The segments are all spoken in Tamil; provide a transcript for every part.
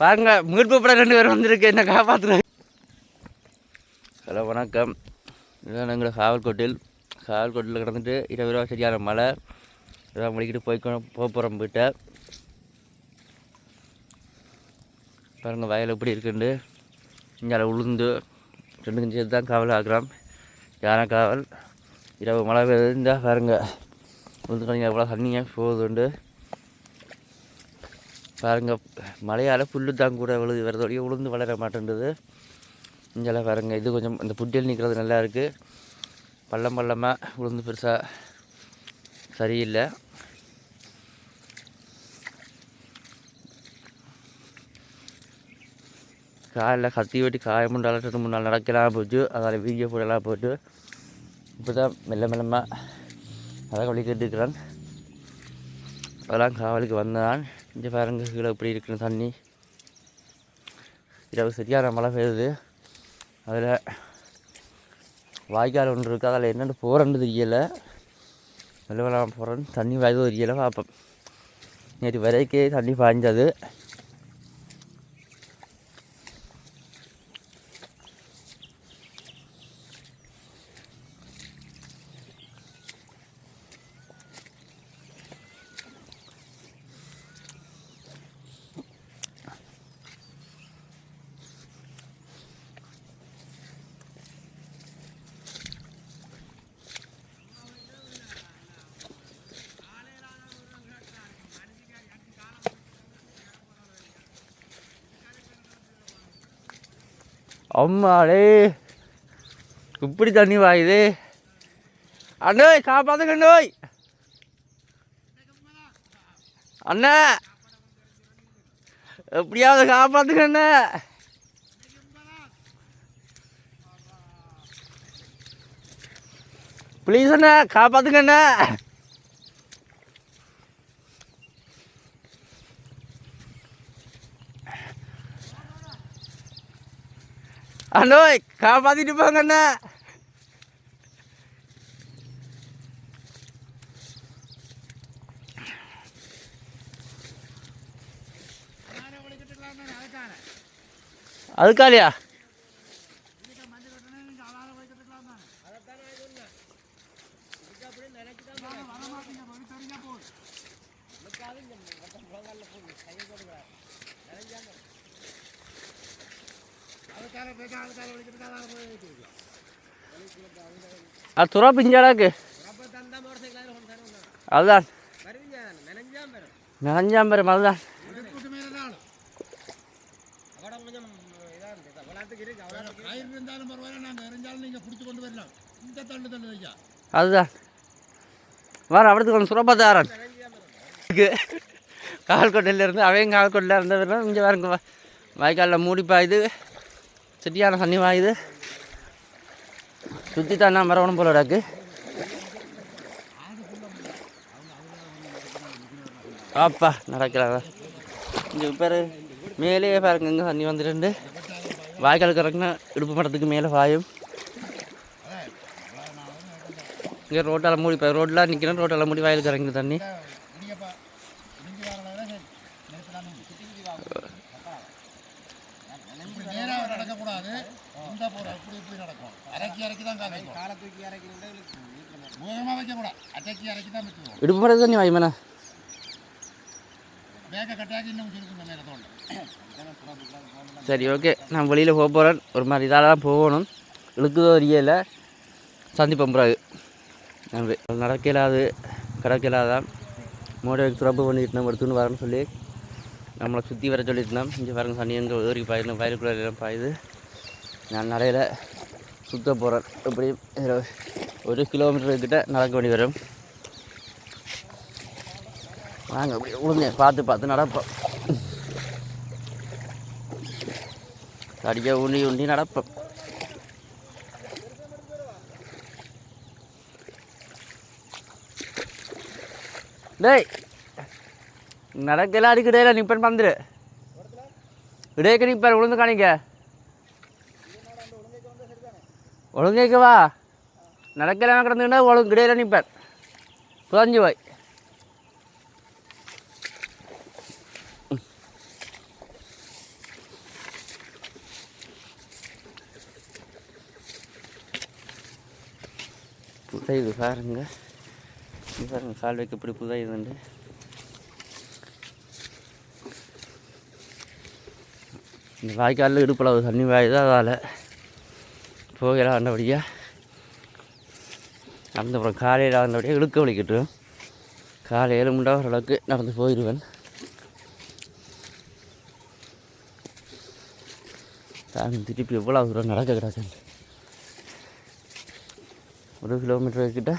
பாருங்க மீட்பு படம் ரெண்டு பேரும் வந்திருக்கு. என்ன காப்பாற்றுறாங்க ஹலோ வணக்கம். இதுதான் எங்களை காவல்கோட்டில். காவல்கோட்டில் கிடந்துட்டு இரவு இரவு சரியான மழை. இதான் முடிக்கிட்டு போய் போக போகிறோம் வீட்டை. பாருங்கள் வயல் எப்படி இருக்குண்டு. இங்கே உளுந்து. ரெண்டு சேர்த்து தான் காவல் ஆக்குறோம். யானை காவல்? இரவு மழை பெய்யுது. இருந்தால் உளுந்து கணிங்க எவ்வளோ தண்ணியாக போகுதுண்டு. பாருங்க மழையால் புல்லு தான் கூட விழுது வரதோடய உளுந்து வளர மாட்டேன்றது. இங்கெல்லாம் பாருங்க இது கொஞ்சம் இந்த புட்டியல் நிற்கிறது நல்லா இருக்குது பள்ளம் பள்ளமாக உளுந்து பெருசாக சரியில்லை. காலில் கத்தி வெட்டி காயமுண்டால ரெண்டு மூணு நாள் நடக்கலாம் போச்சு. அதில் வீடியோ போடலாம் போட்டு இப்போ தான் மெல்ல மெல்லமாக அதான் வழி கேட்டுக்கிறேன். அதெல்லாம் காவலுக்கு வந்தான். இங்கே பாருங்க கீழே எப்படி இருக்குன்னு தண்ணி. இரவு சரியான மழை பெய்யுது. அதில் வாய்க்கால் ஒன்று இருக்குது அதில் என்னென்னு போகிறேன்னு தெரியலை. மெல்ல மெல்ல போகிறேன்னு தண்ணி வாய்து தெரியலை பார்ப்போம் நேற்று வரைக்கே தண்ணி பாய்ஞ்சது. அம்மாடே இப்படி தண்ணி வாயுது. அண்ணோய் காப்பாத்துங்க அண்ணோய் அண்ணா. எப்படியாவது காப்பாத்துங்க அண்ணா ப்ளீஸ் அண்ணா காப்பாத்துங்க அண்ணா அண்ணோய் காப்பாத்திட்டு போங்க அண்ணா அதுக்காலையா அது துறா பிஞ்சாடாக்கு அதுதான். நனைஞ்சாம் அதுதான். அதுதான். வர அவடத்துக்கு கொஞ்சம் சுரப்பா தாரன் கால்கோட்டையில் இருந்து அவங்க கால்கோட்டையில் இருந்தவர் இங்கே வரங்க வாய்க்காலில் மூடி பாயுது செட்டியான தண்ணி வாயுது. சுற்றி தான் நான் போல இருக்கு ஆப்பா நடக்கிறாங்க இங்கே பேர் மேலேயே பாருங்க இங்கே தண்ணி வந்துட்டு வாய்க்கால் இறக்குனா இடுப்பு மட்டத்துக்கு மேலே வாயும் இங்கே ரோட்டால் மூடி இப்போ ரோட்டில் நிற்கிறேன் ரோட்டால் மூடி வாயில் கறங்குது தண்ணி இடியப்பா இடிஞ்சு வரலாம் சரி நேரத்தில் இப்படி நேராக நடக்கக்கூடாது இந்த போகிற இப்படி இப்படி தான் காலை தூக்கி வைக்கக்கூடாது தான் வச்சுக்குவோம் இடுப்பு மட்டத்து தண்ணி வாயுமேண்ணா வேக கட்டாக்கி இன்னும் இருக்குங்க மேலே தோண்ட. சரி ஓகே நான் வெளியில் போக போகிறேன் ஒரு மாதிரி இதால் தான் போகணும். இழுக்குதோ தெரியல. சந்திப்போம் பிறகு. நன்றி. நடக்கலாது கிடக்கலாதான் மோட்டருக்கு துறப்பு பண்ணிட்டு நம்ம எடுத்துன்னு வரேன்னு சொல்லி நம்மளை சுற்றி வர சொல்லியிருந்தோம் இங்கே பாருங்க தண்ணி எங்கே ஏறி பாயுது வயலுக்குள்ள எல்லாம் பாயுது. நான் நடையில் சுற்ற போகிறேன் எப்படி ஒரு கிலோமீட்டர் கிட்ட நடக்க வேண்டி வரும். வாங்க அப்படி விழுங்க பார்த்து பார்த்து நடப்போம். அடிக்க உண்டி உண்டி நடப்போம். டேய் நடக்கலாம் அதுக்கு நிப்பன் பந்துரு இடையே நிப்பார் உளுந்து காணிக்க. ஒழுங்கேக்கவா நடக்கலாம் கிடந்துக்கிட்டா ஒழுங்கு கிடையில நிற்பார் புதஞ்சு போய். புதையுது பாருங்க. பாருங்க கால் வைக்க இப்படி புதையுதுண்டு. இந்த வாய்க்காலில் இடுப்பளவு தண்ணி வாயுது அதால். போகலாம் வந்தபடியாக நடந்து அப்புறம் காலையில் வந்தபடியாக இழுக்க வலிக்கிட்டு காலையில் முண்டா ஓரளவுக்கு நடந்து போயிடுவேன். சாமி திருப்பி எவ்வளோ தூரம் நடக்க கிடாது ஒரு கிலோமீட்டர் கிட்ட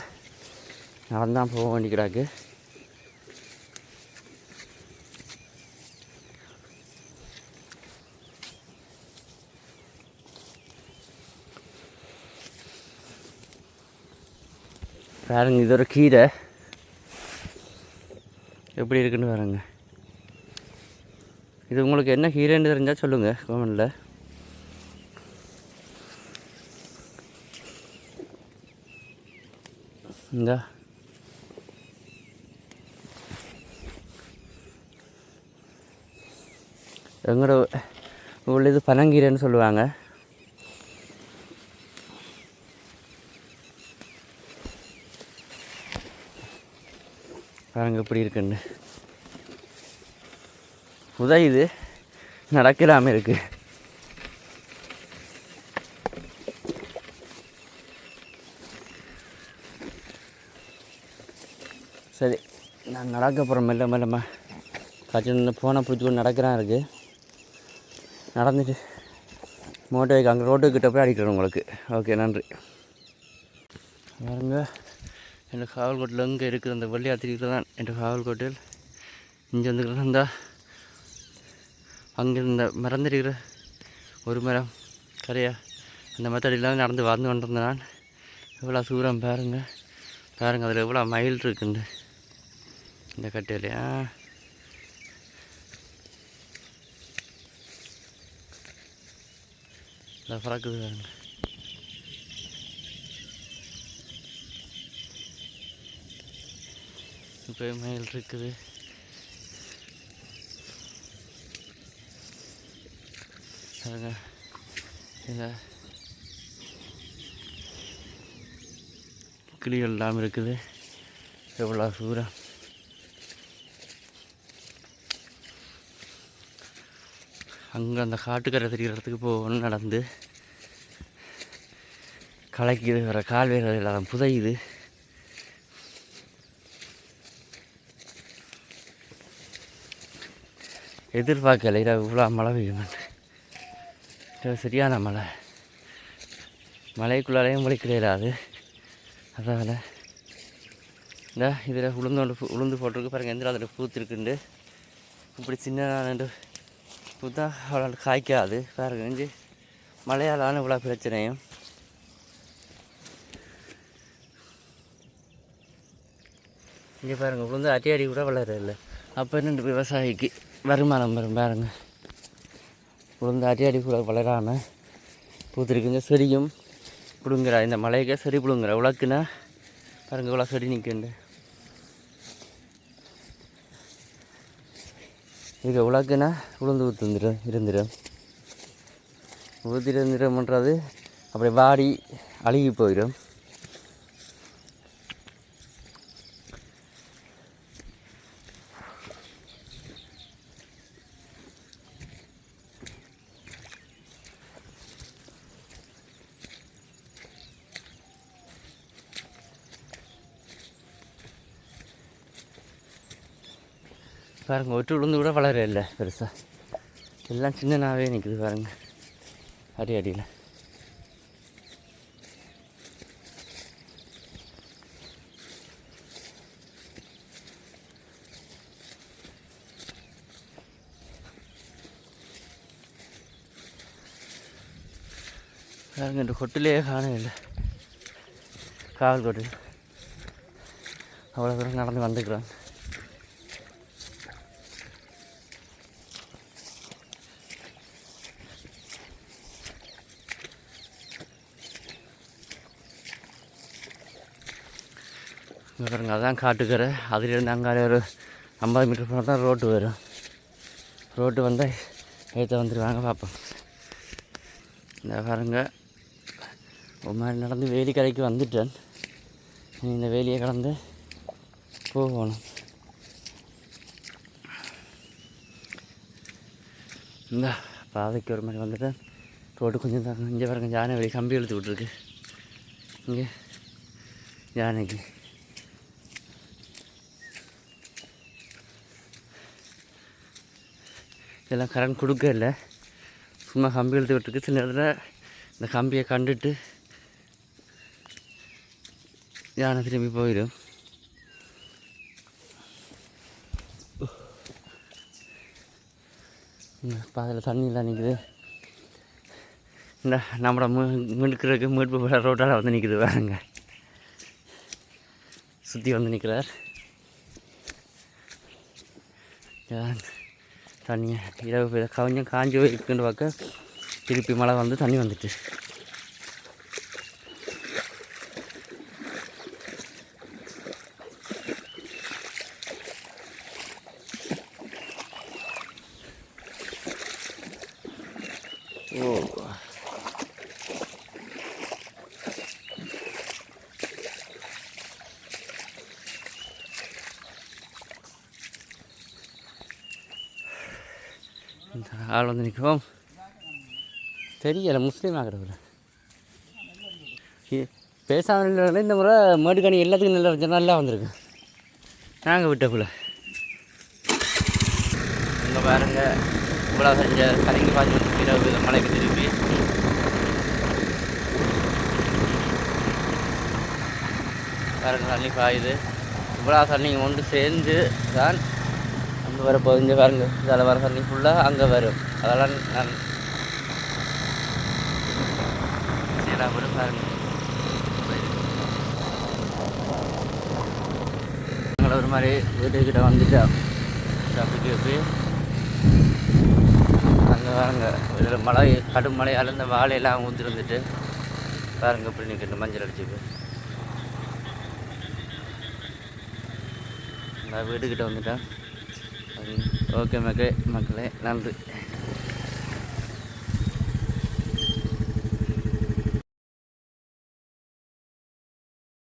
நடந்தான் போக வேண்டி கிடாக்கு. பாருங்க இது ஒரு கீரை. எப்படி இருக்குன்னு பாருங்க. இது உங்களுக்கு என்ன கீரைன்னு தெரிஞ்சால் சொல்லுங்கள் கமெண்டில் இந்த. எங்களோட உள்ள இது பனங்கீரைன்னு சொல்லுவாங்க. பாருங்க எப்படி இருக்குன்னு. உதயுது நடக்கலாமல் இருக்குது சரி நான் நடக்க போகிறேன் மெல்ல மெல்லமா. காய்ச்சல் ஃபோனை பிடிச்சி கொண்டு நடக்கிறான் இருக்குது நடந்துட்டு மோட்டோ அங்கே ரோட்டுக்கிட்ட போய் அடிக்கிறேன் உங்களுக்கு. ஓகே நன்றி. பாருங்கள் என் காவல்கோட்டில் இங்கே இருக்குது அந்த வெள்ளையாத்திரிக்கிட்ட தான் என் காவல்கோட்டில் இங்கே வந்து இந்த அங்கே இந்த மறந்துருக்கிற ஒரு மரம் கரையா. அந்த மெத்தடிலாம் நடந்து வளர்ந்து கொண்டிருந்தேன் நான். எவ்வளோ தூரம் பாருங்க. பாருங்கள் அதில் எவ்வளோ மயில் இருக்குண்டு. இந்த கட்டையிலையா இந்த பறக்குது பாருங்க. இப்போ மயில் இருக்குது. பாருங்க இந்த கிளிகள் எல்லாம் இருக்குது. எவ்வளோ சூரம் அங்கே அந்த காட்டுக்கரை தெரிகிற இடத்துக்கு போகணும் நடந்து. களைக்குது வர கால் வேறு இல்லாத புதையுது. எதிர்பார்க்கலை. இரவு இவ்வளோ மழை பெய்யுமென்னு இது சரியான மழை. மலைக்குள்ளாலேயும் மழை கிடையாது அதால் இந்த இதில் உளுந்தோண்டு உளுந்து போட்டிருக்கு. பாருங்கள் எந்த அதில் பூத்துருக்குண்டு இப்படி சின்ன ரெண்டு பூத்தா அவ்வளோ காய்க்காது. பாருங்க இஞ்சி. மழையாலான இவ்வளோ பிரச்சனையும். இங்கே பாருங்கள் உளுந்து அடி அடி கூட வளரல. அப்போ ரெண்டு விவசாயிக்கு? வருமானம் வரும் பாருங்க. உளுந்து அடி அடி கூட வளராமல் பூத்திருக்குங்க. செடியும் பிடுங்குறா இந்த மலைக்கு செடி பிடுங்குற உலக்குன்னா பாருங்க இவ்வளோ செடி நிற்குண்டு இது உலக்குன்னா உளுந்து ஊற்றுந்துடும் இருந்துடும் ஊற்றி இருந்துடும்ன்றது அப்படி வாடி அழுகி போயிடும். பாருங்க ஒட்டு உளுந்து கூட வளர இல்லை பெருசாக எல்லாம் சின்னனாகவே நிற்குது பாருங்க அடி அடியில் பாருங்க இந்த கொட்டிலே காணவே இல்லை காவல் கொட்டு அவ்வளோ தூரம் நடந்து வந்துக்கிறோம் இங்கே பாருங்க அதான் காட்டுக்கரை. அதுலேருந்து அங்கே ஒரு ஐம்பது மீட்டர் போனால் தான் ரோட்டு வரும். ரோட்டு வந்தால் ஏற்ற வந்துடுவாங்க பார்ப்போம் இந்த பாருங்க ஒரு மாதிரி நடந்து வேலி வேலிக்கரைக்கு வந்துட்டேன். இந்த வேலியை கடந்து போகணும். இந்த பாதைக்கு ஒரு மாதிரி வந்துட்டேன். ரோடு கொஞ்சம் தான் இங்கே பாருங்க ஜானை வெளியே கம்பி இழுத்து விட்ருக்கு இங்கே ஜானைக்கு இதெல்லாம் கரண்ட் கொடுக்க இல்லை. சும்மா கம்பி இழுத்து விட்டுருக்கு. சில நேரத்தில் இந்த கம்பியை கண்டுட்டு யானை திரும்பி போயிடும். பாதையில் தண்ணியெல்லாம் நிற்குது இந்த நம்மளோட மீ மீட்கிறதுக்கு மீட்பு போகிற ரோட்டால் வந்து நிற்குது வேறுங்க சுற்றி வந்து நிற்கிறார் இதான் தண்ணியை இரவு பெய்த காஞ்சி இருக்குன்னு பார்க்க திருப்பி மழை வந்து தண்ணி வந்துட்டு. இந்த ஆள் வந்து நிற்கும் தெரியலை முஸ்லீம் ஆகிறவர். பேசாமல் இந்த முறை மேடுக்கணி எல்லாத்துக்கும் நல்லா இருந்துச்சு நல்லா வந்திருக்கு. நாங்கள் விட்டப்புல இங்கே பாருங்க இவ்வளோ செஞ்ச கலங்கி பார்த்து இரவு மலைக்கு திரும்பி. பாருங்க தண்ணி பாயுது. இவ்வளோ தண்ணி ஒன்று சேர்ந்து தான் அங்கே வர போகுது பாருங்க இதில் வர தண்ணி ஃபுல்லாக அங்கே வரும். அதெல்லாம் நான் சரி கூட பாருங்க. நாங்கள் ஒரு மாதிரி வீட்டுக்கிட்ட வந்துட்டோம் ட்ராஃபிக்கு போய் அங்கே பாருங்க இதில் மழை கடும் மழையால் இந்த வாழையெல்லாம் ஊற்றி வந்துட்டு பாருங்க இப்படி நிற்கிட்டு மஞ்சள் அடிச்சுக்கு நான் வீட்டுக்கிட்ட வந்துட்டேன் ஓகே மக்களே மக்களே நன்றி.